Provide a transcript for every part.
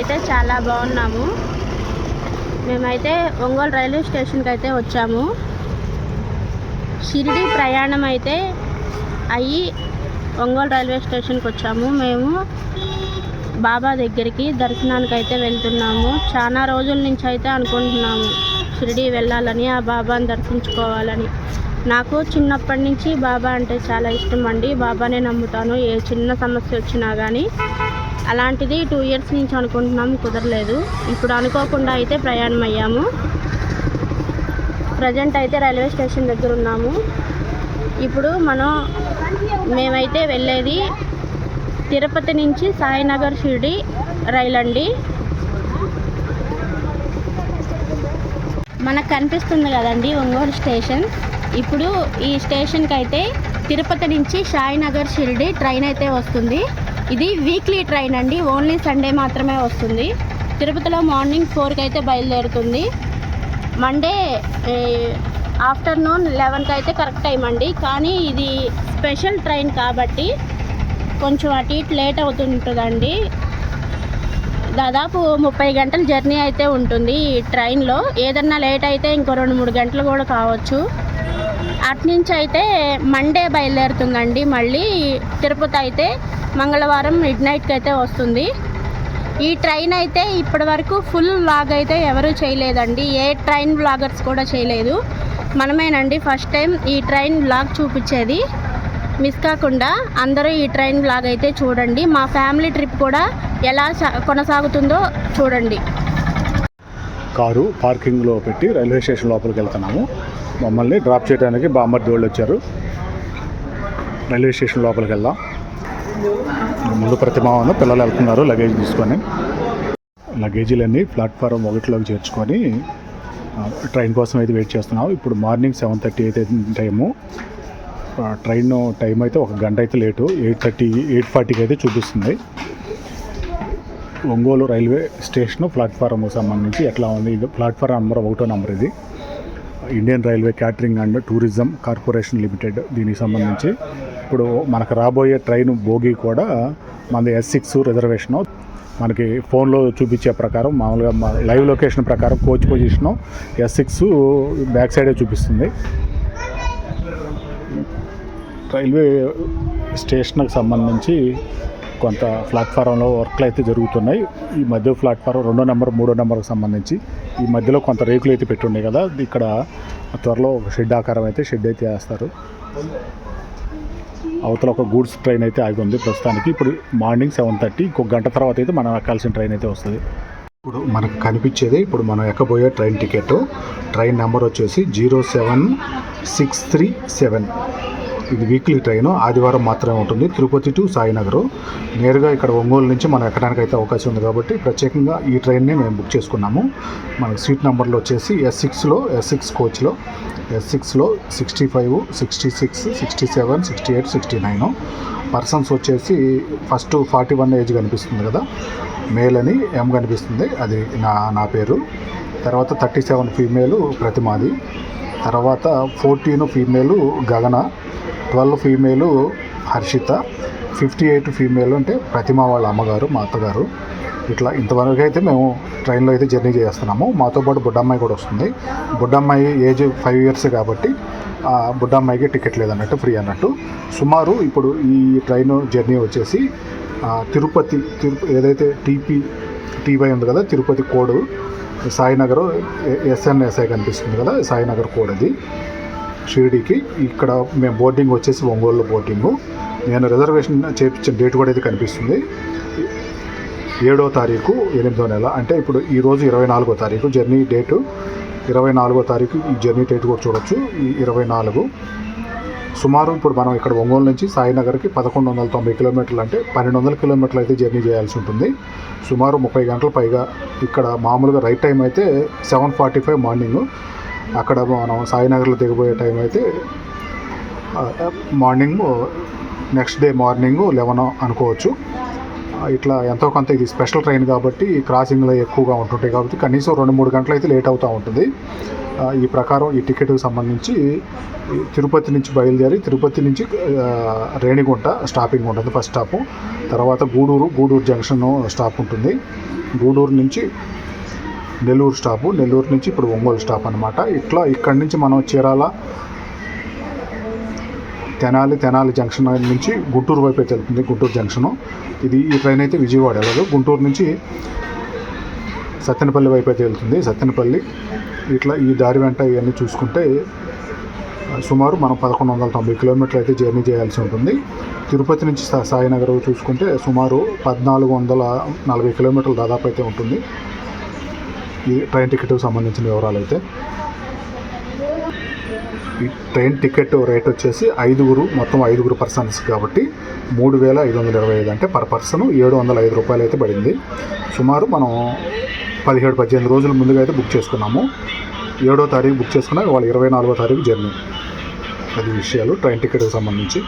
మేమైతే చాలా బాగున్నాము. మేమైతే ఒంగోలు రైల్వే స్టేషన్కి అయితే వచ్చాము. షిరిడి ప్రయాణం అయితే అయ్యి ఒంగోలు రైల్వే స్టేషన్కి వచ్చాము మేము బాబా దగ్గరికి దర్శనానికి అయితే వెళ్తున్నాము. చాలా రోజుల నుంచి అయితే అనుకుంటున్నాము షిరిడి వెళ్ళాలని ఆ బాబాని దర్శించుకోవాలని. నాకు చిన్నప్పటి నుంచి బాబా అంటే చాలా ఇష్టం అండి. బాబానే నమ్ముతాను. ఏ చిన్న సమస్య వచ్చినా కానీ అలాంటిది టూ ఇయర్స్ నుంచి అనుకుంటున్నాము కుదరలేదు. ఇప్పుడు అనుకోకుండా అయితే ప్రయాణం అయ్యాము. ప్రజెంట్ అయితే రైల్వే స్టేషన్ దగ్గర ఉన్నాము. ఇప్పుడు మనం మేమైతే వెళ్ళేది తిరుపతి నుంచి సాయినగర్ షిరిడి రైలు అండి మనకు కనిపిస్తుంది కదండి ఒంగోలు స్టేషన్. ఇప్పుడు ఈ స్టేషన్కి అయితే తిరుపతి నుంచి సాయినగర్ షిరిడి ట్రైన్ అయితే వస్తుంది. ఇది వీక్లీ ట్రైన్ అండి. ఓన్లీ సండే మాత్రమే వస్తుంది. తిరుపతిలో మార్నింగ్ ఫోర్కి అయితే బయలుదేరుతుంది. మండే ఆఫ్టర్నూన్ లెవెన్కి అయితే కరెక్ట్ టైం అండి. కానీ ఇది స్పెషల్ ట్రైన్ కాబట్టి కొంచెం అటు ఇటు లేట్ అవుతుంటుందండి. దాదాపు ముప్పై గంటల జర్నీ అయితే ఉంటుంది ఈ ట్రైన్లో ఏదన్నా లేట్ అయితే ఇంకో రెండు మూడు గంటలు కూడా కావచ్చు. అటు నుంచి అయితే మండే బయలుదేరుతుందండి. మళ్ళీ తిరుపతి అయితే మంగళవారం మిడ్ నైట్కి అయితే వస్తుంది. ఈ ట్రైన్ అయితే ఇప్పటి వరకు ఫుల్ వ్లాగ్ అయితే ఎవరు చేయలేదండి. ఏ ట్రైన్ వ్లాగర్స్ కూడా చేయలేదు. మనమేనండి ఫస్ట్ టైం ఈ ట్రైన్ వ్లాగ్ చూపించేది. మిస్ కాకుండా అందరూ ఈ ట్రైన్ వ్లాగ్ అయితే చూడండి. మా ఫ్యామిలీ ట్రిప్ కూడా ఎలా సా- కొనసాగుతుందో చూడండి. కారు పార్కింగ్లో పెట్టి రైల్వే స్టేషన్ లోపలికి వెళ్తున్నాము. మమ్మల్ని డ్రాప్ చేయడానికి బామ్మర్ది వాళ్ళు వచ్చారు. రైల్వే స్టేషన్ లోపలికి వెళ్దాం. ముందు ప్రతిమావన పిల్లలు వెళ్తున్నారు లగేజ్ తీసుకొని. లగేజీలన్నీ ప్లాట్ఫారం ఒకటిలోకి చేర్చుకొని ట్రైన్ కోసం అయితే వెయిట్ చేస్తున్నాం. ఇప్పుడు మార్నింగ్ సెవెన్ థర్టీ అయితే టైము ట్రైన్ టైం అయితే ఒక గంట అయితే లేటు ఎయిట్ థర్టీ ఎయిట్ ఫార్టీకి అయితే చూపిస్తుంది. ఒంగోలు రైల్వే స్టేషన్ ప్లాట్ఫారం సంబంధించి ఎట్లా ఉంది? ఇది ప్లాట్ఫారం నెంబర్ ఒకటో నెంబర్ ఇది. Indian railway catering and tourism corporation limited దీనికి సంబంధించి. ఇప్పుడు మనకు రాబోయే ట్రైన్ భోగి కూడా మనది ఎస్ సిక్స్ రిజర్వేషను. మనకి ఫోన్లో చూపించే ప్రకారం మామూలుగా లైవ్ లొకేషన్ ప్రకారం coach position S six back సైడే చూపిస్తుంది. రైల్వే స్టేషన్కి సంబంధించి కొంత ప్లాట్ఫారంలో వర్క్లు అయితే జరుగుతున్నాయి. ఈ మధ్య ప్లాట్ఫారం రెండో నెంబర్ మూడో నెంబర్కి సంబంధించి ఈ మధ్యలో కొంత రేకులు అయితే పెట్టున్నాయి కదా ఇక్కడ త్వరలో ఒక షెడ్ ఆకారం అయితే షెడ్ అయితే వేస్తారు. అవతల ఒక గూడ్స్ ట్రైన్ అయితే ఆగి ఉంది ప్రస్తుతానికి. ఇప్పుడు మార్నింగ్ సెవెన్ థర్టీ ఇంకొక గంట తర్వాత అయితే మనం ఎక్కాల్సిన ట్రైన్ అయితే వస్తుంది. ఇప్పుడు మనకు కనిపించేది ఇప్పుడు మనం ఎక్కబోయే ట్రైన్ టికెట్. ట్రైన్ నెంబర్ వచ్చేసి zero seven six three seven. ఇది వీక్లీ ట్రైన్. ఆదివారం మాత్రమే ఉంటుంది. తిరుపతి టు సాయినగర్. నేరుగా ఇక్కడ ఒంగోలు నుంచి మనం ఎక్కడానికి అయితే అవకాశం ఉంది కాబట్టి ప్రత్యేకంగా ఈ ట్రైన్ని మేము బుక్ చేసుకున్నాము. మనకు సీట్ నెంబర్లు వచ్చేసి ఎస్ సిక్స్లో ఎస్ సిక్స్ కోచ్లో ఎస్ సిక్స్లో sixty five sixty six sixty seven sixty eight sixty nine persons వచ్చేసి ఫస్ట్ ఫార్టీ వన్ ఏజ్ కనిపిస్తుంది కదా. మేల్ అని ఎం కనిపిస్తుంది. అది నా నా పేరు. తర్వాత థర్టీ సెవెన్ ఫీమేలు ప్రతిమాది. తర్వాత fourteen female Gagana. Twelve female Harshita fifty eight female అంటే ప్రతిమ వాళ్ళ అమ్మగారు మా అత్తగారు. ఇట్లా ఇంతవరకు అయితే మేము ట్రైన్లో అయితే జర్నీ చేస్తున్నాము. మాతో పాటు బుడ్డమ్మాయి కూడా వస్తుంది. బుడ్డమ్మాయి ఏజ్ ఫైవ్ ఇయర్స్ కాబట్టి ఆ బుడ్డమ్మాయికి టికెట్ లేదన్నట్టు ఫ్రీ అన్నట్టు. సుమారు ఇప్పుడు ఈ ట్రైన్ జర్నీ వచ్చేసి తిరుపతి తిరుపతి ఏదైతే టీపీ టీవై ఉంది కదా తిరుపతి కోడ్ సాయినగర్ ఎస్ఎన్ఎస్ఐ కనిపిస్తుంది కదా సాయినగర్ కోడ్ అది షిరిడీకి. ఇక్కడ మేము బోర్డింగ్ వచ్చేసి ఒంగోలు బోర్డింగు. నేను రిజర్వేషన్ చేయించిన డేట్ కూడా అయితే కనిపిస్తుంది? ఏడో తారీఖు ఎనిమిదో నెల. అంటే ఇప్పుడు ఈరోజు ఇరవై నాలుగో తారీఖు జర్నీ డేటు. ఇరవై నాలుగో తారీఖు ఈ జర్నీ డేట్ కూడా చూడొచ్చు. ఈ ఇరవై నాలుగు. సుమారు ఇప్పుడు మనం ఇక్కడ ఒంగోలు నుంచి సాయినగర్కి పదకొండు వందల తొంభై కిలోమీటర్లు అంటే పన్నెండు వందల కిలోమీటర్లు అయితే జర్నీ చేయాల్సి ఉంటుంది. సుమారు ముప్పై గంటల పైగా ఇక్కడ మామూలుగా రైట్ టైం అయితే సెవెన్ ఫార్టీ ఫైవ్ మార్నింగ్. అక్కడ మనం సాయినగర్లో దిగిపోయే టైం అయితే morning next day morning eleven అనుకోవచ్చు. ఇట్లా ఎంతో కొంత ఇది స్పెషల్ ట్రైన్ కాబట్టి క్రాసింగ్లో ఎక్కువగా ఉంటుంటాయి కాబట్టి కనీసం రెండు మూడు గంటలు అయితే లేట్ అవుతూ ఉంటుంది. ఈ ప్రకారం ఈ టికెట్కి సంబంధించి తిరుపతి నుంచి బయలుదేరి తిరుపతి నుంచి రేణిగుంట స్టాపింగ్ ఉంటుంది ఫస్ట్ స్టాపు. తర్వాత గూడూరు గూడూరు జంక్షన్ స్టాప్ ఉంటుంది. గూడూరు నుంచి నెల్లూరు స్టాపు. నెల్లూరు నుంచి ఇప్పుడు ఒంగోలు స్టాప్ అనమాట ఇట్లా ఇక్కడి నుంచి మనం చీరాల తెనాలి తెనాలి జంక్షన్ నుంచి గుంటూరు వైపు అయితే వెళ్తుంది గుంటూరు జంక్షను. ఇది ఈ ట్రైన్ అయితే విజయవాడ వెళ్ళదు. గుంటూరు నుంచి సత్తెనపల్లి వైపు అయితే వెళ్తుంది సత్తెనపల్లి ఇట్లా ఈ దారి వెంట ఇవన్నీ చూసుకుంటే సుమారు మనం పదకొండు వందల తొంభై కిలోమీటర్లు అయితే జర్నీ చేయాల్సి ఉంటుంది. తిరుపతి నుంచి సా- సాయినగర్ చూసుకుంటే సుమారు పద్నాలుగు వందల నలభై కిలోమీటర్లు దాదాపు అయితే ఉంటుంది. ఈ ట్రైన్ టికెట్ సంబంధించిన వివరాలు అయితే ఈ ట్రైన్ టికెట్ రేట్ వచ్చేసి ఐదుగురు మొత్తం ఐదుగురు పర్సన్స్ కాబట్టి మూడు వేల ఐదు వందల ఇరవై ఐదు అంటే పర్ పర్సన్ ఏడు వందల ఐదు రూపాయలు అయితే పడింది. సుమారు మనం పదిహేడు పద్దెనిమిది రోజుల ముందుగా అయితే బుక్ చేసుకున్నాము. ఏడో తారీఖు బుక్ చేసుకున్నా వాళ్ళు ఇరవై నాలుగో తారీఖు జర్నీ. అది విషయాలు ట్రైన్ టికెట్కి సంబంధించి.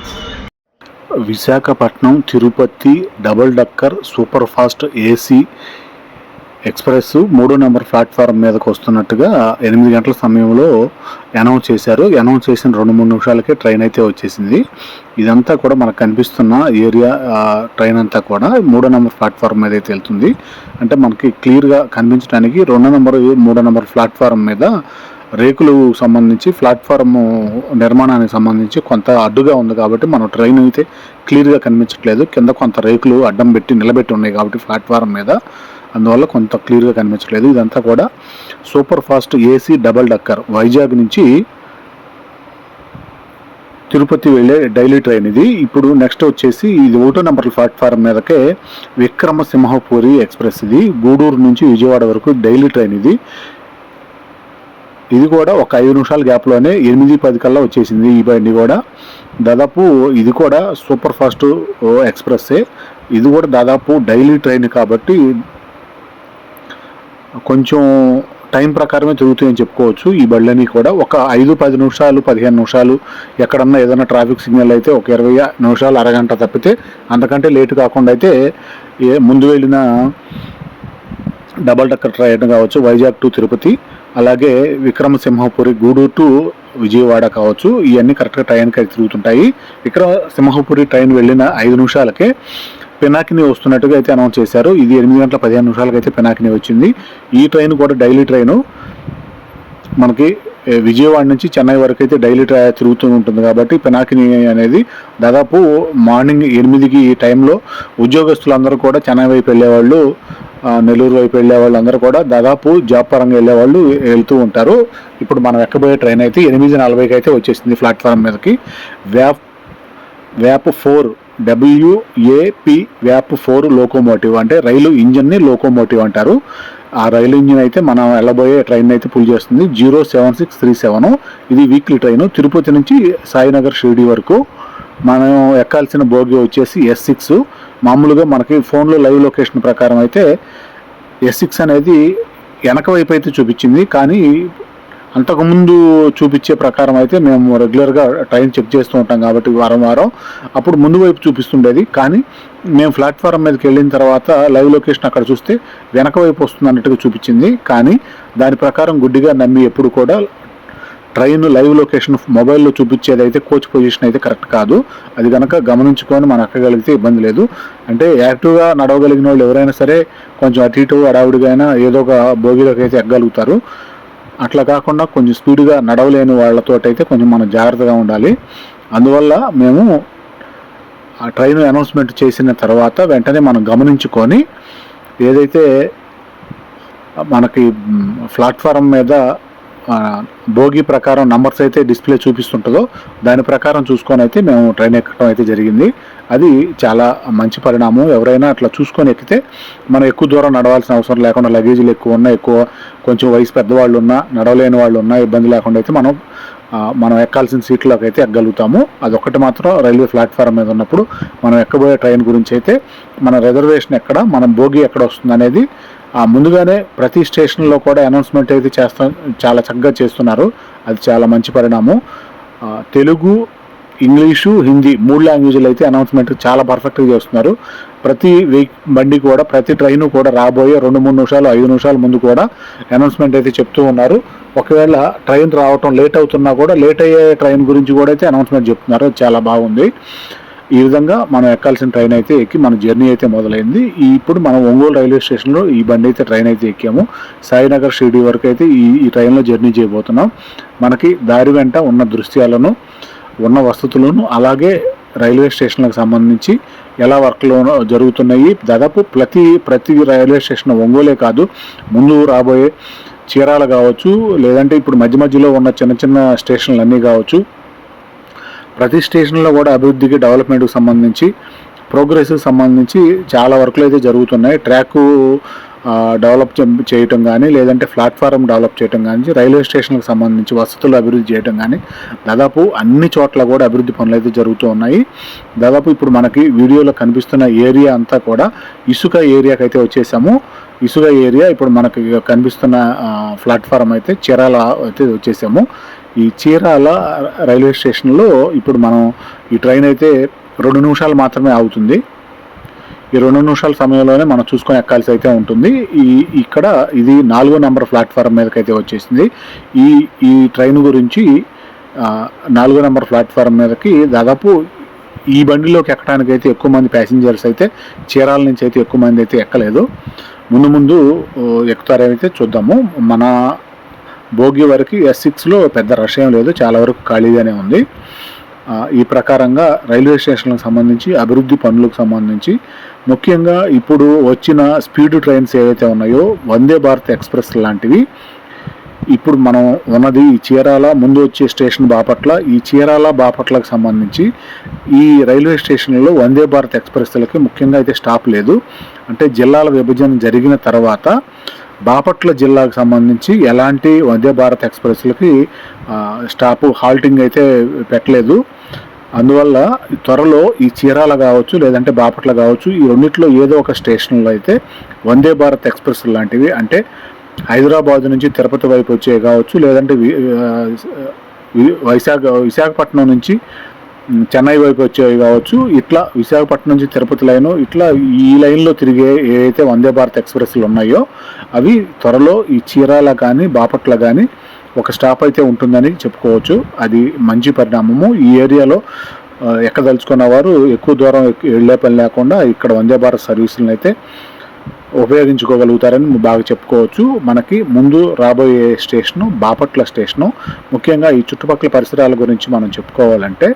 Visakhapatnam Tirupati double decker super fast AC express మూడో నెంబర్ ప్లాట్ఫారం మీదకి వస్తున్నట్టుగా ఎనిమిది గంటల సమయంలో అనౌన్స్ చేశారు. అనౌన్స్ చేసిన రెండు మూడు నిమిషాలకే ట్రైన్ అయితే వచ్చేసింది. ఇదంతా కూడా మనకు కనిపిస్తున్న ఏరియా ట్రైన్ అంతా కూడా మూడో నెంబర్ ప్లాట్ఫారం మీద అయితే వెళ్తుంది అంటే మనకి క్లియర్గా కనిపించడానికి రెండో నెంబర్ మూడో నెంబర్ ప్లాట్ఫారం మీద రేకులు సంబంధించి ప్లాట్ఫారం నిర్మాణానికి సంబంధించి కొంత అడ్డుగా ఉంది కాబట్టి మనం ట్రైన్ అయితే క్లియర్గా కనిపించట్లేదు. కింద కొంత రేకులు అడ్డం పెట్టి నిలబెట్టి ఉన్నాయి కాబట్టి ప్లాట్ఫారం మీద. అందువల్ల కొంత క్లియర్గా కనిపించట్లేదు. ఇదంతా కూడా super fast AC double decker Vizag నుంచి తిరుపతి వెళ్ళే డైలీ ట్రైన్ ఇది. ఇప్పుడు నెక్స్ట్ వచ్చేసి ఇది ఒకటో నెంబర్ ప్లాట్ఫారం మీదకే విక్రమసింహపురి ఎక్స్ప్రెస్ ఇది. గూడూరు నుంచి విజయవాడ వరకు డైలీ ట్రైన్ ఇది. ఇది కూడా ఒక ఐదు నిమిషాల గ్యాప్లోనే ఎనిమిది పది కల్లా వచ్చేసింది ఈ బండి కూడా. దాదాపు ఇది కూడా సూపర్ ఫాస్ట్ ఎక్స్ప్రెస్సే ఇది కూడా దాదాపు డైలీ ట్రైన్ కాబట్టి కొంచెం టైం ప్రకారమే తిరుగుతాయని చెప్పుకోవచ్చు. ఈ బళ్ళని కూడా ఒక ఐదు పది నిమిషాలు పదిహేను నిమిషాలు ఎక్కడన్నా ఏదైనా ట్రాఫిక్ సిగ్నల్ అయితే ఒక ఇరవై నిమిషాలు అరగంట తప్పితే అంతకంటే లేటు కాకుండా అయితే ఏ ముందు వెళ్ళిన డబల్ డక్కర్ ట్రైన్ కావచ్చు వైజాగ్ టు తిరుపతి అలాగే విక్రమసింహపురి గూడూరు టు విజయవాడ కావచ్చు ఇవన్నీ కరెక్ట్గా ట్రైన్కి అయితే తిరుగుతుంటాయి. విక్రమసింహపురి ట్రైన్ వెళ్ళిన ఐదు నిమిషాలకే పినాకిని వస్తున్నట్టుగా అయితే అనౌన్స్ చేశారు. ఇది ఎనిమిది గంటల పదిహేను నిమిషాలకు అయితే పినాకిని వచ్చింది. ఈ ట్రైన్ కూడా డైలీ ట్రైను. మనకి విజయవాడ నుంచి చెన్నై వరకు అయితే డైలీ ట్రై తిరుగుతూ ఉంటుంది కాబట్టి పెనాకిని అనేది దాదాపు మార్నింగ్ ఎనిమిదికి ఈ టైంలో ఉద్యోగస్తులందరూ కూడా చెన్నై వైపు వెళ్ళేవాళ్ళు నెల్లూరు వైపు వెళ్ళేవాళ్ళు అందరూ కూడా దాదాపు జాబ్ పరంగా వెళ్ళేవాళ్ళు వెళ్తూ ఉంటారు. ఇప్పుడు మనం ఎక్కబోయే ట్రైన్ అయితే ఎనిమిది నలభైకి అయితే వచ్చేసింది ప్లాట్ఫామ్ మీదకి. వ్యాప్ వ్యాప్ ఫోర్ డబ్ల్యూఏపి వ్యాప్ ఫోర్ లోకోమోటివ్ అంటే రైలు ఇంజన్ని లోకోమోటివ్ అంటారు. ఆ రైలు ఇంజిన్ అయితే మనం వెళ్ళబోయే ట్రైన్ అయితే పుల్ చేస్తుంది zero seven six three seven. ఇది వీక్లీ ట్రైన్ తిరుపతి నుంచి సాయినగర్ షిరిడి వరకు మనం ఎక్కాల్సిన బోగి వచ్చేసి ఎస్ సిక్స్ మామూలుగా మనకి ఫోన్లో లైవ్ లొకేషన్ ప్రకారం అయితే ఎస్ సిక్స్ అనేది వెనక వైపు అయితే చూపించింది. కానీ అంతకుముందు చూపించే ప్రకారం అయితే మేము రెగ్యులర్గా ట్రైన్ చెక్ చేస్తూ ఉంటాం కాబట్టి వారం వారం. అప్పుడు ముందు వైపు చూపిస్తుండేది. కానీ మేము ప్లాట్ఫారం మీదకి వెళ్ళిన తర్వాత లైవ్ లొకేషన్ అక్కడ చూస్తే వెనక వైపు వస్తుంది అన్నట్టుగా చూపించింది. కానీ దాని ప్రకారం గుడ్డిగా నమ్మి ఎప్పుడు కూడా ట్రైన్ లైవ్ లొకేషన్ మొబైల్లో చూపించేది అయితే కోచ్ పొజిషన్ అయితే కరెక్ట్ కాదు. అది కనుక గమనించుకొని మనం ఎక్కగలిగితే ఇబ్బంది లేదు. అంటే యాక్టివ్గా నడవగలిగిన వాళ్ళు ఎవరైనా సరే కొంచెం అటు ఇటు అడావుడిగా అయినా ఏదో ఒక భోగిలోకి అయితే ఎక్కగలుగుతారు అట్లా కాకుండా కొంచెం స్పీడ్గా నడవలేని వాళ్ళతో అయితే కొంచెం మనం జాగ్రత్తగా ఉండాలి. అందువల్ల మేము ఆ ట్రైన్ అనౌన్స్మెంట్ చేసిన తర్వాత వెంటనే మనం గమనించుకొని ఏదైతే మనకి ప్లాట్ఫారం మీద బోగి ప్రకారం నంబర్స్ అయితే డిస్ప్లే చూపిస్తుంటుందో దాని ప్రకారం చూసుకొని అయితే మేము ట్రైన్ ఎక్కడం అయితే జరిగింది. అది చాలా మంచి పరిణామం. ఎవరైనా అట్లా చూసుకొని ఎక్కితే మనం ఎక్కువ దూరం నడవాల్సిన అవసరం లేకుండా లగేజీలు ఎక్కువ ఉన్నా ఎక్కువ కొంచెం వయసు పెద్దవాళ్ళు ఉన్నా నడవలేని వాళ్ళు ఉన్నా ఇబ్బంది లేకుండా అయితే మనం మనం ఎక్కాల్సిన సీట్లోకి అయితే ఎక్కగలుగుతాము. అదొక్కటి మాత్రం రైల్వే ప్లాట్ఫామ్ మీద ఉన్నప్పుడు మనం ఎక్కబోయే ట్రైన్ గురించి అయితే మన రిజర్వేషన్ ఎక్కడ మనం బోగి ఎక్కడ వస్తుంది అనేది ముందుగానే ప్రతి స్టేషన్లో కూడా అనౌన్స్మెంట్ అయితే చేస్తా చాలా చక్కగా చేస్తున్నారు. అది చాలా మంచి పరిణామం. తెలుగు ఇంగ్లీషు హిందీ మూడు లాంగ్వేజ్లు అయితే అనౌన్స్మెంట్ చాలా పర్ఫెక్ట్గా చేస్తున్నారు. ప్రతి వీక్ బండి కూడా ప్రతి ట్రైను కూడా రాబోయే రెండు మూడు నిమిషాలు ఐదు నిమిషాల ముందు కూడా అనౌన్స్మెంట్ అయితే చెప్తూ ఉన్నారు. ఒకవేళ ట్రైన్ రావటం లేట్ అవుతున్నా కూడా లేట్ అయ్యే ట్రైన్ గురించి కూడా అయితే అనౌన్స్మెంట్ చెప్తున్నారు. చాలా బాగుంది. ఈ విధంగా మనం ఎక్కాల్సిన ట్రైన్ అయితే ఎక్కి మన జర్నీ అయితే మొదలైంది. ఇప్పుడు మనం ఒంగోలు రైల్వే స్టేషన్లో ఈ బండి అయితే ట్రైన్ అయితే ఎక్కాము. సాయినగర్ షిరిడి వరకు అయితే ఈ ఈ ట్రైన్లో జర్నీ చేయబోతున్నాం. మనకి దారి వెంట ఉన్న దృశ్యాలను ఉన్న వసతులను అలాగే రైల్వే స్టేషన్లకు సంబంధించి ఎలా వర్క్లో జరుగుతున్నాయి. దాదాపు ప్రతి ప్రతి రైల్వే స్టేషన్ ఒంగోలే కాదు ముందు రాబోయే చీరాలు కావచ్చు లేదంటే ఇప్పుడు మధ్య మధ్యలో ఉన్న చిన్న చిన్న స్టేషన్లు అన్నీ కావచ్చు. ప్రతి స్టేషన్లో కూడా అభివృద్ధికి డెవలప్మెంట్కి సంబంధించి ప్రోగ్రెస్కి సంబంధించి చాలా వర్క్లు అయితే జరుగుతున్నాయి. ట్రాక్ డెవలప్ చేయటం కానీ లేదంటే ప్లాట్ఫారం డెవలప్ చేయటం కానీ రైల్వే స్టేషన్కి సంబంధించి వసతులు అభివృద్ధి చేయటం కానీ దాదాపు అన్ని చోట్ల కూడా అభివృద్ధి పనులు అయితే జరుగుతూ ఉన్నాయి. దాదాపు ఇప్పుడు మనకి వీడియోలో కనిపిస్తున్న ఏరియా అంతా కూడా ఇసుక ఏరియాకి అయితే వచ్చేసాము. ఇసుక ఏరియా ఇప్పుడు మనకి కనిపిస్తున్న ప్లాట్ఫారం అయితే చీరాల అయితే వచ్చేసాము. ఈ చీరాల రైల్వే స్టేషన్లో ఇప్పుడు మనం ఈ ట్రైన్ అయితే రెండు నిమిషాలు మాత్రమే ఆగుతుంది. ఈ రెండు నిమిషాల సమయంలోనే మనం చూసుకొని ఎక్కాల్సి అయితే ఉంటుంది. ఈ ఇక్కడ ఇది నాలుగో నెంబర్ ప్లాట్ఫారం మీదకైతే అయితే వచ్చేసింది. ఈ ఈ ట్రైన్ గురించి నాలుగో నెంబర్ ప్లాట్ఫారం మీదకి దాదాపు ఈ బండిలోకి ఎక్కడానికి అయితే ఎక్కువ మంది ప్యాసింజర్స్ అయితే చీరాల నుంచి అయితే ఎక్కువ మంది అయితే ఎక్కలేదు. ముందు ముందు ఎక్కుతారైతే చూద్దాము. మన భోగి వరకు ఎస్ సిక్స్లో పెద్ద రష్ ఏం లేదు చాలా వరకు ఖాళీగానే ఉంది. ఈ ప్రకారంగా రైల్వే స్టేషన్లకు సంబంధించి అభివృద్ధి పనులకు సంబంధించి ముఖ్యంగా ఇప్పుడు వచ్చిన స్పీడ్ ట్రైన్స్ ఏవైతే ఉన్నాయో వందే భారత్ ఎక్స్ప్రెస్ లాంటివి ఇప్పుడు మనం ఉన్నది ఈ చీరాల ముందు వచ్చే స్టేషన్ బాపట్ల ఈ చీరాల బాపట్లకు సంబంధించి ఈ రైల్వే స్టేషన్లో వందే భారత్ ఎక్స్ప్రెస్లకి ముఖ్యంగా అయితే స్టాప్ లేదు. అంటే జిల్లాల విభజన జరిగిన తర్వాత బాపట్ల జిల్లాకు సంబంధించి ఎలాంటి వందే భారత్ ఎక్స్ప్రెస్లకి స్టాపు స్టాప్ హాల్టింగ్ అయితే పెట్టలేదు. అందువల్ల త్వరలో ఈ చీరాల కావచ్చు లేదంటే బాపట్ల కావచ్చు ఈ రెండిట్లో ఏదో ఒక స్టేషన్లో అయితే వందే భారత్ ఎక్స్ప్రెస్ లాంటివి అంటే హైదరాబాద్ నుంచి తిరుపతి వైపు వచ్చే కావచ్చు లేదంటే వి- వి- వైశాఖ విశాఖపట్నం నుంచి చెన్నై వైపు వచ్చేవి కావచ్చు. ఇట్లా విశాఖపట్నం నుంచి తిరుపతి లైను ఇట్లా ఈ లైన్లో తిరిగే ఏవైతే వందే భారత్ ఎక్స్ప్రెస్లు ఉన్నాయో అవి త్వరలో ఈ చీరాల కానీ బాపట్ల కానీ ఒక స్టాప్ అయితే ఉంటుందని చెప్పుకోవచ్చు. అది మంచి పరిణామము. ఈ ఏరియాలో ఎక్కడ ఎక్కదలుచుకున్న వారు ఎక్కువ దూరం వెళ్ళే పని లేకుండా ఇక్కడ వందే భారత్ సర్వీసులను అయితే ఉపయోగించుకోగలుగుతారని బాగా చెప్పుకోవచ్చు. మనకి ముందు రాబోయే స్టేషను బాపట్ల స్టేషను ముఖ్యంగా ఈ చుట్టుపక్కల పరిసరాల గురించి మనం చెప్పుకోవాలంటే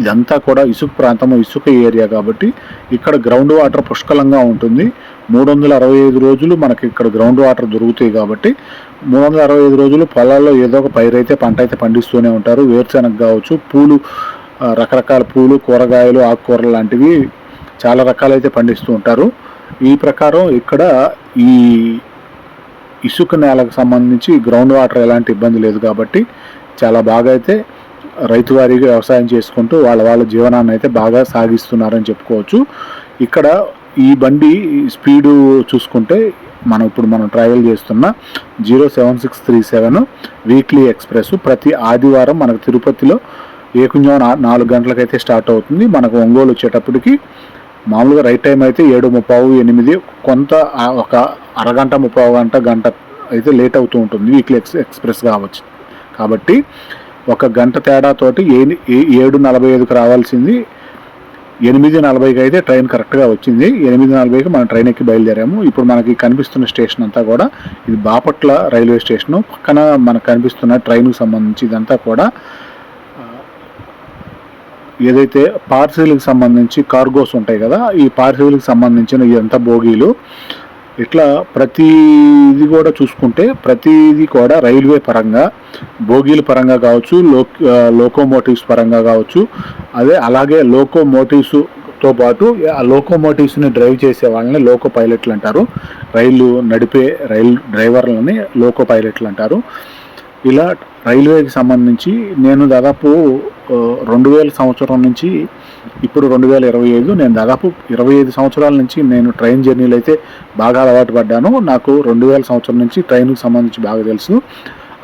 ఇదంతా కూడా ఇసుక ప్రాంతము ఇసుక ఏరియా కాబట్టి ఇక్కడ గ్రౌండ్ వాటర్ పుష్కలంగా ఉంటుంది. మూడు వందల అరవై ఐదు రోజులు మనకి ఇక్కడ గ్రౌండ్ వాటర్ దొరుకుతాయి కాబట్టి మూడు వందల అరవై ఐదు రోజులు పొలాల్లో ఏదో ఒక పైరు అయితే పంట అయితే పండిస్తూనే ఉంటారు. వేరుశెనగ కావచ్చు పూలు రకరకాల పూలు కూరగాయలు ఆకుకూరలు లాంటివి చాలా రకాలైతే పండిస్తూ ఉంటారు. ఈ ప్రకారం ఇక్కడ ఈ ఇసుక నేలకు సంబంధించి గ్రౌండ్ వాటర్ ఎలాంటి ఇబ్బంది లేదు కాబట్టి చాలా బాగా అయితే రైతువారీగా వ్యవసాయం చేసుకుంటూ వాళ్ళ వాళ్ళ జీవనాన్ని అయితే బాగా సాగిస్తున్నారని చెప్పుకోవచ్చు. ఇక్కడ ఈ బండి స్పీడు చూసుకుంటే మనం ఇప్పుడు మనం ట్రావెల్ చేస్తున్న zero seven six three seven weekly express ప్రతి ఆదివారం మనకు తిరుపతిలో ఏకుంజం నాలుగు గంటలకైతే స్టార్ట్ అవుతుంది. మనకు ఒంగోలు వచ్చేటప్పటికి మామూలుగా రైట్ టైం అయితే ఏడు ముప్పావు ఎనిమిది కొంత ఒక అరగంట ముప్పావు గంట గంట అయితే లేట్ అవుతూ ఉంటుంది. వీక్లీ ఎక్స్ ఎక్స్ప్రెస్ కావచ్చు. కాబట్టి ఒక గంట తేడాతోటి ఏడు నలభై ఐదుకి రావాల్సింది. ఎనిమిది నలభైకి అయితే ట్రైన్ కరెక్ట్గా వచ్చింది. ఎనిమిది నలభైకి మనం ట్రైన్ ఎక్కి బయలుదేరాము. ఇప్పుడు మనకి కనిపిస్తున్న స్టేషన్ అంతా కూడా ఇది బాపట్ల రైల్వే స్టేషను. పక్కన మనకు కనిపిస్తున్న ట్రైన్కి సంబంధించి ఇదంతా కూడా ఏదైతే పార్సిల్కి సంబంధించి కార్గోస్ ఉంటాయి కదా ఈ పార్సిల్కి సంబంధించిన ఇదంతా బోగీలు. ఇట్లా ప్రతిది కూడా చూసుకుంటే ప్రతిది కూడా రైల్వే పరంగా బోగీల పరంగా కావచ్చు లో లోకోమోటివ్స్ పరంగా కావచ్చు అదే అలాగే లోకోమోటివ్స్తో పాటు ఆ లోకోమోటివ్స్ని డ్రైవ్ చేసే వాళ్ళని లోకో పైలట్లు అంటారు. రైలు నడిపే రైల్ డ్రైవర్లని లోకో పైలట్లు అంటారు. ఇలా రైల్వేకి సంబంధించి నేను దాదాపు రెండు వేల సంవత్సరం నుంచి ఇప్పుడు రెండు వేల ఇరవై ఐదు నేను దాదాపు ఇరవై ఐదు సంవత్సరాల నుంచి నేను ట్రైన్ జర్నీలు అయితే బాగా అలవాటు పడ్డాను. నాకు రెండు వేల సంవత్సరం నుంచి ట్రైన్కి సంబంధించి బాగా తెలుసు.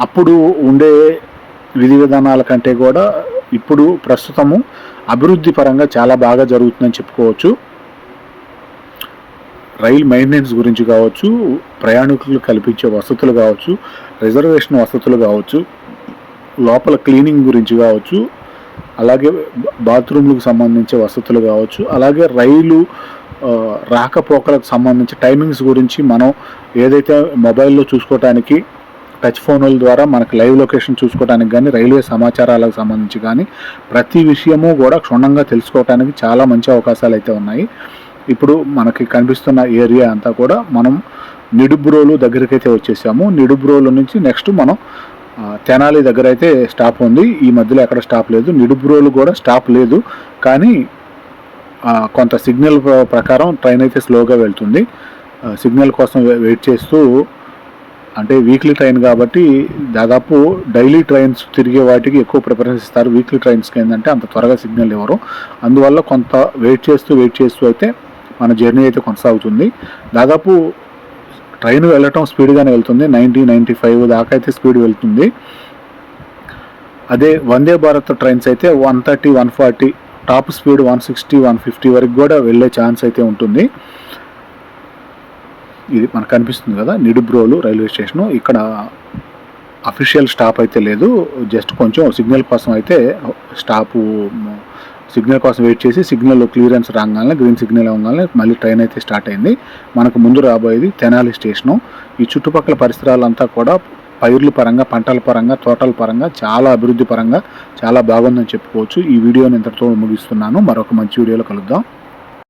అప్పుడు ఉండే విధి విధానాల కంటే కూడా ఇప్పుడు ప్రస్తుతము అభివృద్ధి పరంగా చాలా బాగా జరుగుతుందని చెప్పుకోవచ్చు. రైల్ మెయింటెనెన్స్ గురించి కావచ్చు ప్రయాణికులు కల్పించే వసతులు కావచ్చు రిజర్వేషన్ వసతులు కావచ్చు లోపల క్లీనింగ్ గురించి కావచ్చు అలాగే బాత్రూమ్లకు సంబంధించే వసతులు కావచ్చు అలాగే రైలు రాకపోకలకు సంబంధించి టైమింగ్స్ గురించి మనం ఏదైతే మొబైల్లో చూసుకోవటానికి టచ్ ఫోన్ల ద్వారా మనకు లైవ్ లొకేషన్ చూసుకోవడానికి కానీ రైల్వే సమాచారాలకు సంబంధించి కానీ ప్రతి విషయము కూడా క్షుణ్ణంగా తెలుసుకోవడానికి చాలా మంచి అవకాశాలు అయితే ఉన్నాయి. ఇప్పుడు మనకి కనిపిస్తున్న ఏరియా అంతా కూడా మనం నిడుబ్రోలు దగ్గరికి అయితే వచ్చేసాము. నిడుబ్రోలు నుంచి నెక్స్ట్ మనం తెనాలి దగ్గర అయితే స్టాప్ ఉంది. ఈ మధ్యలో ఎక్కడ స్టాప్ లేదు. నిడుబ్రోలు కూడా స్టాప్ లేదు. కానీ కొంత సిగ్నల్ ప్రకారం ట్రైన్ అయితే స్లోగా వెళ్తుంది. సిగ్నల్ కోసం వెయిట్ చేస్తూ అంటే వీక్లీ ట్రైన్ కాబట్టి దాదాపు డైలీ ట్రైన్స్ తిరిగే వాటికి ఎక్కువ ప్రిఫరెన్స్ ఇస్తారు. వీక్లీ ట్రైన్స్కి ఏంటంటే అంత త్వరగా సిగ్నల్ ఇవ్వరు. అందువల్ల కొంత వెయిట్ చేస్తూ వెయిట్ చేస్తూ అయితే మన జర్నీ అయితే కొనసాగుతుంది. దాదాపు ట్రైన్ వెళ్ళటం స్పీడ్గానే వెళ్తుంది. నైంటీ నైంటీ ఫైవ్ దాకా అయితే స్పీడ్ వెళ్తుంది. అదే వందే భారత్ ట్రైన్స్ అయితే one thirty one forty top speed one sixty one fifty వరకు కూడా వెళ్ళే ఛాన్స్ అయితే ఉంటుంది. ఇది మనకు కనిపిస్తుంది కదా నిడుబ్రోలు రైల్వే స్టేషను. ఇక్కడ అఫీషియల్ స్టాప్ అయితే లేదు. జస్ట్ కొంచెం సిగ్నల్ కోసం అయితే స్టాపు సిగ్నల్ కోసం వెయిట్ చేసి సిగ్నల్ క్లియరెన్స్ రాగానే గ్రీన్ సిగ్నల్ అవ్వగానే మళ్ళీ ట్రైన్ అయితే స్టార్ట్ అయింది. మనకు ముందు రాబోయేది తెనాలి స్టేషను. ఈ చుట్టుపక్కల పరిసరాలంతా కూడా పైర్ల పరంగా పంటల పరంగా తోటల పరంగా చాలా అభివృద్ధి పరంగా చాలా బాగుందని చెప్పుకోవచ్చు. ఈ వీడియోని ఇంతటితో ముగిస్తున్నాను. మరొక మంచి వీడియోలో కలుద్దాం.